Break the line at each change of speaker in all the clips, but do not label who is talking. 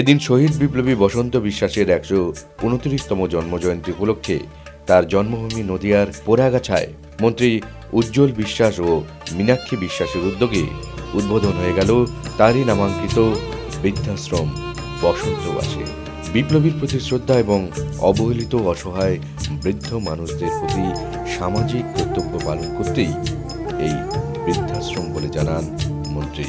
এদিন শহীদ বিপ্লবী বসন্ত বিশ্বাসের একশো উনত্রিশতম জন্মজয়ন্তী উপলক্ষে তার জন্মভূমি নদিয়ার পোড়াগাছায় মন্ত্রী উজ্জ্বল বিশ্বাস ও মীনাক্ষী বিশ্বাসের উদ্যোগে উদ্বোধন হয়ে গেল তারই নামাঙ্কিত বৃদ্ধাশ্রম বসন্তবাসে। বিপ্লবীর প্রতি শ্রদ্ধা এবং অবহেলিত অসহায় বৃদ্ধ মানুষদের প্রতি সামাজিক কর্তব্য পালন করতেই এই বৃদ্ধাশ্রম বলে জানান মন্ত্রী।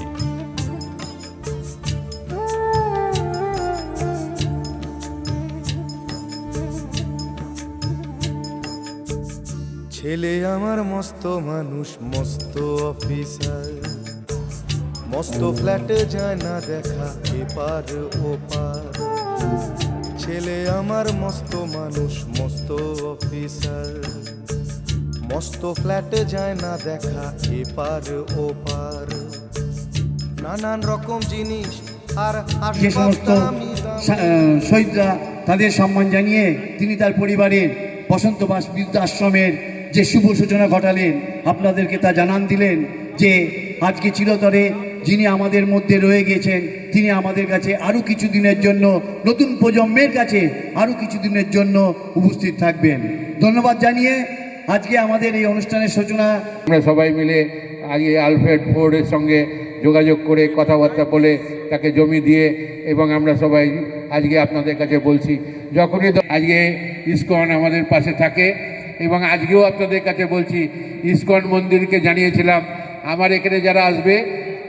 ছেলে আমার মস্ত মানুষ মস্ত অফিসার। মস্ত ফ্ল্যাটে যায় না দেখা এপার ওপার। ছেলে আমার মস্ত মানুষ মস্ত অফিসার। মস্ত ফ্ল্যাটে যায় না দেখা এপার ওপার। নানান রকম জিনিস আর
যে সমস্ত শহীদরা তাদের সম্মান জানিয়ে তিনি তার পরিবারের বসন্ত বাস বসন্তবাস বৃদ্ধাশ্রমের যে শুভ সূচনা ঘটালেন, আপনাদেরকে তা জানান দিলেন যে আজকে চিরতরে যিনি আমাদের মধ্যে রয়ে গেছেন, তিনি আমাদের কাছে আরও কিছু দিনের জন্য, নতুন প্রজন্মের কাছে আরও কিছু দিনের জন্য উপস্থিত থাকবেন। ধন্যবাদ জানিয়ে আজকে আমাদের এই অনুষ্ঠানের সূচনা।
আমরা সবাই মিলে আগে আলফ্রেড ফোর্ডের সঙ্গে যোগাযোগ করে কথাবার্তা বলে তাকে জমি দিয়ে এবং আমরা সবাই আজকে আপনাদের কাছে বলছি, যখনই আজকে ইস্কন আমাদের পাশে থাকে এবং আজকেও আপনাদের কাছে বলছি, ইস্কন মন্দিরকে জানিয়েছিলাম। আমার এখানে যারা আসবে,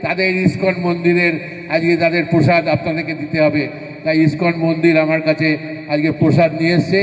তাদের ইস্কন মন্দিরের আজকে তাদের প্রসাদ আপনাদেরকে দিতে হবে। তাই ইস্কন মন্দির আমার কাছে আজকে প্রসাদ নিয়ে এসছে।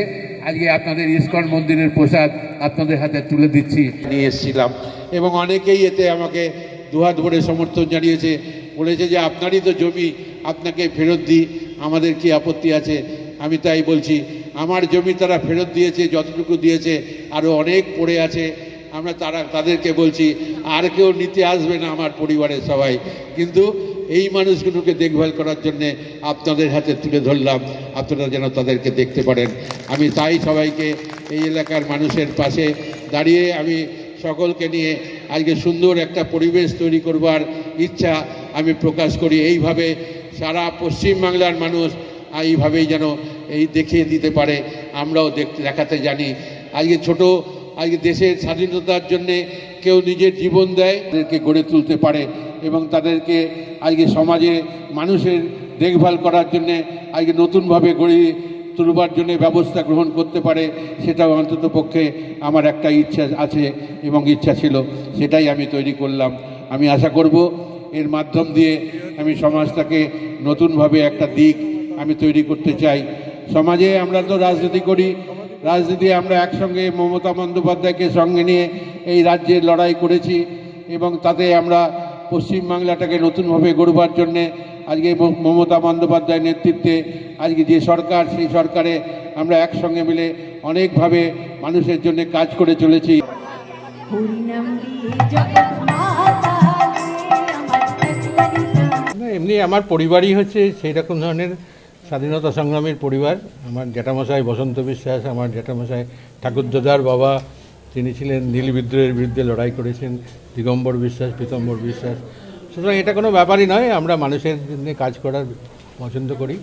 আজকে আপনাদের ইস্কন মন্দিরের প্রসাদ আপনাদের হাতে তুলে দিচ্ছি। নিয়ে এসেছিলাম। এবং অনেকেই এতে আমাকে দুহাত ভরে সমর্থন জানিয়েছে। বলেছে যে, আপনারই তো জমি, আপনাকে ফেরত দিই। আমাদের কি আপত্তি আছে? আমি তাই বলছি আমার জমি তারা ফেরত দিয়েছে, যতটুকু দিয়েছে আরও অনেক পড়ে আছে। আমরা তারা, তাদেরকে বলছি, আর কেউ নিতে আসবে না আমার পরিবারের সবাই। কিন্তু এই মানুষগুলোকে দেখভাল করার জন্যে আপনাদের হাতে তুলে ধরলাম। আপনারা যেন তাদেরকে দেখতে পারেন। আমি তাই সবাইকে এই এলাকার মানুষের পাশে দাঁড়িয়ে আমি সকলকে নিয়ে আজকে সুন্দর একটা পরিবেশ তৈরি করবার ইচ্ছা আমি প্রকাশ করি। এইভাবে সারা পশ্চিমবাংলার মানুষ এইভাবেই যেন এই দেখিয়ে দিতে পারে, আমরাও দেখতে জানি। আজকে ছোট, আজকে দেশের স্বাধীনতার জন্যে কেউ নিজের জীবন দেয়, তাদেরকে গড়ে তুলতে পারে এবং তাদেরকে আজকে সমাজে মানুষের দেখভাল করার জন্যে, আজকে নতুনভাবে গড়ে তুলবার জন্য ব্যবস্থা গ্রহণ করতে পারে, সেটাও অন্তত পক্ষে আমার একটা ইচ্ছা আছে এবং ইচ্ছা ছিল, সেটাই আমি তৈরি করলাম। আমি আশা করব এর মাধ্যম দিয়ে আমি সমাজটাকে নতুনভাবে একটা দিক আমি তৈরি করতে চাই। সমাজে আমরা তো রাজনীতি করি। রাজনীতি আমরা একসঙ্গে মমতা বন্দ্যোপাধ্যায়কে সঙ্গে নিয়ে এই রাজ্যে লড়াই করেছি এবং তাতে আমরা পশ্চিমবাংলাটাকে নতুনভাবে গড়বার জন্যে আজকে মমতা বন্দ্যোপাধ্যায়ের নেতৃত্বে আজকে যে সরকার, সেই সরকারে আমরা একসঙ্গে মিলে অনেকভাবে মানুষের জন্য কাজ করে চলেছি।
এমনি আমার পরিবারই হচ্ছে সেই রকম ধরনের স্বাধীনতা সংগ্রামীর পরিবার, আমার জ্যাঠামশাই বসন্ত বিশ্বাস, আমার জ্যাঠামশাই ঠাকুরদাদার বাবা, তিনি ছিলেন নীল বিদ্রোহের বিরুদ্ধে লড়াই করেছেন, দিগম্বর বিশ্বাস, পীতম্বর বিশ্বাস। সুতরাং এটা কোনো ব্যাপারই নয়, আমরা মানুষের জন্য কাজ করার পছন্দ করি,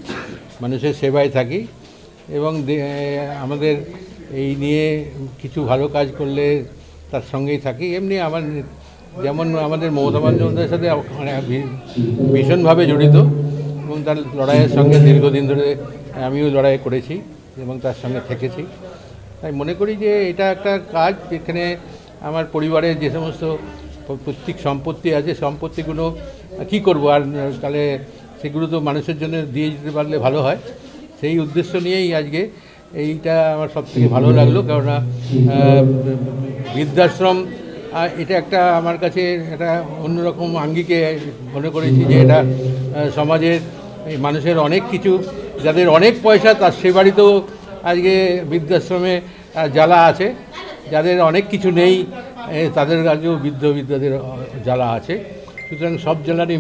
মানুষের সেবায় থাকি এবং আমাদের এই নিয়ে কিছু ভালো কাজ করলে তার সঙ্গেই থাকি। এমনি আমার যেমন আমাদের মমতা বন্দ্যোপাধ্যায়ের সাথে ভীষণভাবে জড়িত। এবং তার লড়াইয়ের সঙ্গে দীর্ঘদিন ধরে আমিও লড়াই করেছি এবং তার সঙ্গে থেকেছি। তাই মনে করি যে এটা একটা কাজ যেখানে আমার পরিবারের যে সমস্ত প- প্রত্যেক সম্পত্তি আছে, সম্পত্তিগুলো কি করব? আর তাহলে সেগুলো তো মানুষের জন্য দিয়ে যেতে পারলে ভালো হয়। সেই উদ্দেশ্য নিয়েই আজকে এইটা আমার সবথেকে ভালো লাগল। কেননা বৃদ্ধাশ্রম এটা একটা আমার কাছে একটা অন্যরকম আঙ্গিকে মনে করেছি যে এটা সমাজের মানুষের অনেক কিছু, যাদের অনেক পয়সা, তার সে বাড়িতেও আজকে বৃদ্ধাশ্রমে জ্বালা আছে। যাদের অনেক কিছু নেই তাদের কাছেও বৃদ্ধ বৃদ্ধাদের জ্বালা আছে। সুতরাং সব জেলারই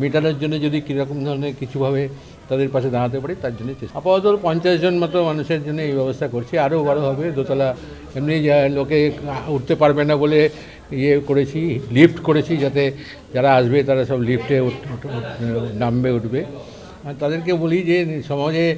মেটানোর জন্য যদি কীরকম ধরনের কিছুভাবে তাদের পাশে দাঁড়াতে পারি, তার জন্য আপাতত পঞ্চাশ জন মতো মানুষের জন্য এই ব্যবস্থা করছি। আরও বড় হবে, দোতলা এমনি লোকে উঠতে পারবে না বলে ইয়ে করেছি, লিফট করেছি যাতে যারা আসবে তারা সব লিফটে নামবে, উঠবে। তাদেরকে বলি যে সমাজে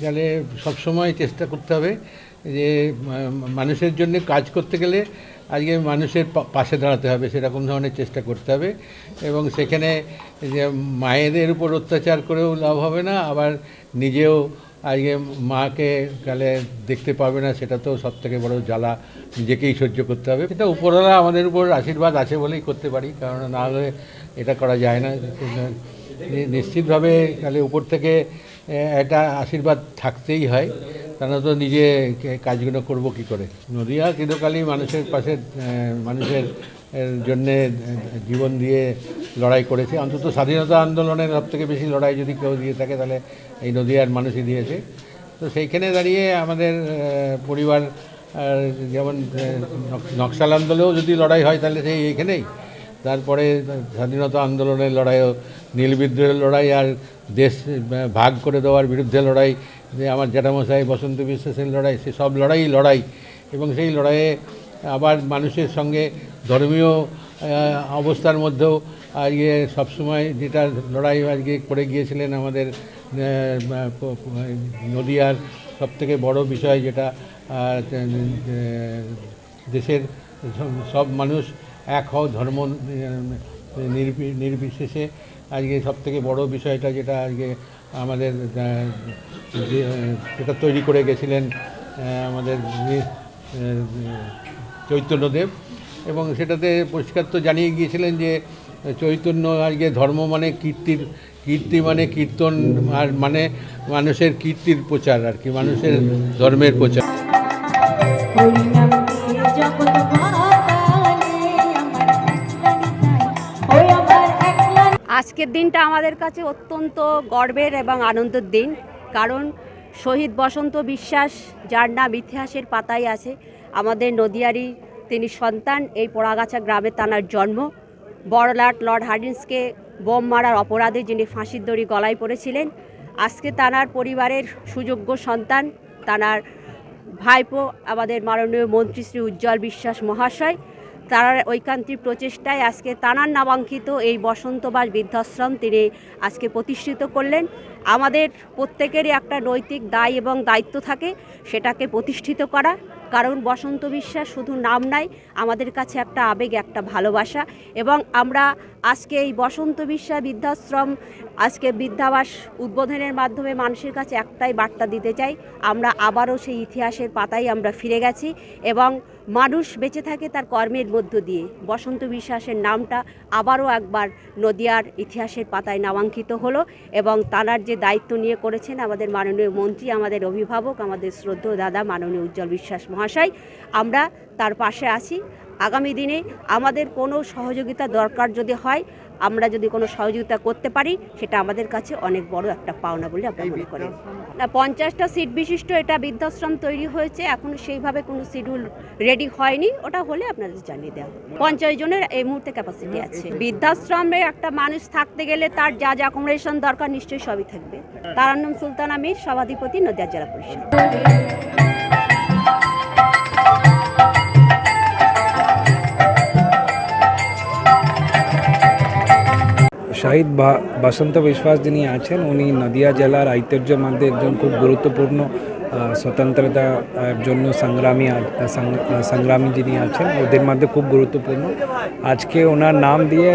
গেলে সবসময় চেষ্টা করতে হবে যে মানুষের জন্য কাজ করতে গেলে আজকে মানুষের পাশে দাঁড়াতে হবে, সেরকম ধরনের চেষ্টা করতে হবে। এবং সেখানে যে মায়েদের উপর অত্যাচার করেও লাভ হবে না, আবার নিজেও আজকে মাকে গেলে দেখতে পাবে না, সেটা তো সব থেকে বড় জ্বালা, নিজেকেই সহ্য করতে হবে। সেটা উপরওয়ালা আমাদের উপর আশীর্বাদ আছে বলেই করতে পারি, কারণ না হলে এটা করা যায় নি- নিশ্চিতভাবে তাহলে উপর থেকে একটা আশীর্বাদ থাকতেই হয়। তা না তো নিজে কাজগুলো করব কি করে? নদিয়া চিরকালই মানুষের পাশে মানুষের জন্যে জীবন দিয়ে লড়াই করেছে। অন্তত স্বাধীনতা আন্দোলনের সব থেকে বেশি লড়াই যদি কেউ দিয়ে থাকে, তাহলে এই নদিয়ার মানুষই দিয়েছে। তো সেইখানে দাঁড়িয়ে আমাদের পরিবার যেমন নকশাল আন্দোলনেও যদি লড়াই হয়, তাহলে সেই এইখানেই। তারপরে স্বাধীনতা আন্দোলনের লড়াইও নীল বিদ্রোহের লড়াই আর দেশ ভাগ করে দেওয়ার বিরুদ্ধে লড়াই, যে আমার জ্যাঠামশাই, বসন্ত বিশ্বাসের লড়াই, সে সব লড়াই লড়াই। এবং সেই লড়াইয়ে আবার মানুষের সঙ্গে ধর্মীয় অবস্থার মধ্যেও আজকে সবসময় যেটা লড়াই আজকে করে গিয়েছিলেন আমাদের নদিয়ার সবথেকে বড় বিষয় যেটা দেশের সব- মানুষ এক হও ধর্ম নির্বিশেষে আজকে সব থেকে বড় বিষয়টা যেটা আজকে আমাদের যেটা তৈরি করে গেছিলেন আমাদের চৈতন্যদেব এবং সেটাতে পরিষ্কার তো জানিয়ে গিয়েছিলেন যে, চৈতন্য আজকে ধর্ম মানে কীর্তির, কীর্তি মানে কীর্তন আর মানে মানুষের কীর্তির প্রচার আর কি, মানুষের ধর্মের প্রচার।
আজকের দিনটা আমাদের কাছে অত্যন্ত গর্বের এবং আনন্দের দিন। কারণ শহীদ বসন্ত বিশ্বাস, যার নাম ইতিহাসের পাতায় আছে, আমাদের নদিয়ারই তিনি সন্তান, এই পোড়াগাছা গ্রামে তানার জন্ম। বড়লাট লর্ড হার্ডিন্সকে বোম মারার অপরাধে যিনি ফাঁসির দড়ি গলায় পড়েছিলেন, আজকে তানার পরিবারের সুযোগ্য সন্তান তানার ভাইপো, আমাদের মাননীয় মন্ত্রী শ্রী উজ্জ্বল বিশ্বাস মহাশয়। তার ঐকান্তিক প্রচেষ্টায় আজকে তানার নামাঙ্কিত এই বসন্তবাস বৃদ্ধাশ্রম তিনি আজকে প্রতিষ্ঠিত করলেন। আমাদের প্রত্যেকেরই একটা নৈতিক দায় এবং দায়িত্ব থাকে, সেটাকে প্রতিষ্ঠিত করা। কারণ বসন্ত বিশ্বাস শুধু নাম নাই, আমাদের কাছে একটা আবেগ, একটা ভালোবাসা। এবং আমরা আজকে এই বসন্ত বিশ্বাস বৃদ্ধাশ্রম, আজকে বৃদ্ধাবাস উদ্বোধনের মাধ্যমে মানুষের কাছে একটাই বার্তা দিতে চাই, আমরা আবারও সেই ইতিহাসের পাতায় আমরা ফিরে গেছি। এবং মানুষ বেঁচে থাকে তার কর্মের মধ্য দিয়ে। বসন্ত বিশ্বাসের নামটা আবারও একবার নদিয়ার ইতিহাসের পাতায় নামাঙ্কিত হলো এবং তাঁর যে দায়িত্ব নিয়ে করেছেন আমাদের মাননীয় মন্ত্রী, আমাদের অভিভাবক, আমাদের শ্রদ্ধ দাদা মাননীয় উজ্জ্বল বিশ্বাস মহাশয়, আমরা তার পাশে আছি। আগামী দিনে আমাদের কোনো সহযোগিতা দরকার যদি হয় আমরা যদি কোনো সহযোগিতা করতে পারি সেটা আমাদের কাছে অনেক বড় একটা পাওনা বলে আমরা মনে করি। না পঞ্চাশটা সিট বিশিষ্ট এটা বৃদ্ধাশ্রম তৈরি হয়েছে এখন সেইভাবে কোনো শিডিউল রেডি হয়নি ওটা হলে আপনাদের জানিয়ে দেওয়া। পঞ্চাশ জনের এই মুহূর্তে ক্যাপাসিটি আছে। বৃদ্ধাশ্রমে একটা মানুষ থাকতে গেলে তার যা যা অ্যাকোমোডেশন দরকার নিশ্চয়ই সবই থাকবে। তারান্নম সুলতান আমির সভাধিপতি নদিয়া জেলা পরিষদ।
শহীদ বসন্ত বিশ্বাস যিনি আছেন উনি নদিয়া জেলার ঐতিহ্যের মধ্যে একজন খুব গুরুত্বপূর্ণ আহ, স্বতন্ত্রতা জন্য সংগ্রামী সংগ্রামী যিনি আছেন ওদের মধ্যে খুব গুরুত্বপূর্ণ। আজকে ওনার নাম দিয়ে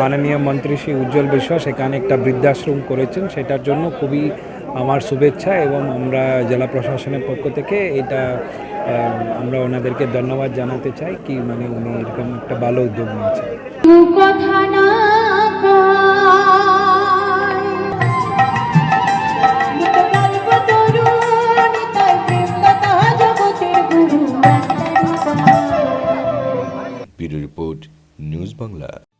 মাননীয় মন্ত্রী শ্রী উজ্জ্বল বিশ্বাস এখানে একটা বৃদ্ধাশ্রম করেছেন। সেটার জন্য খুবই আমার শুভেচ্ছা এবং আমরা জেলা প্রশাসনের পক্ষ থেকে এটা আমরা ওনাদেরকে ধন্যবাদ জানাতে চাই কি মানে উনি এরকম একটা ভালো উদ্যোগ নিয়েছেন।
Bureau report news Bangla.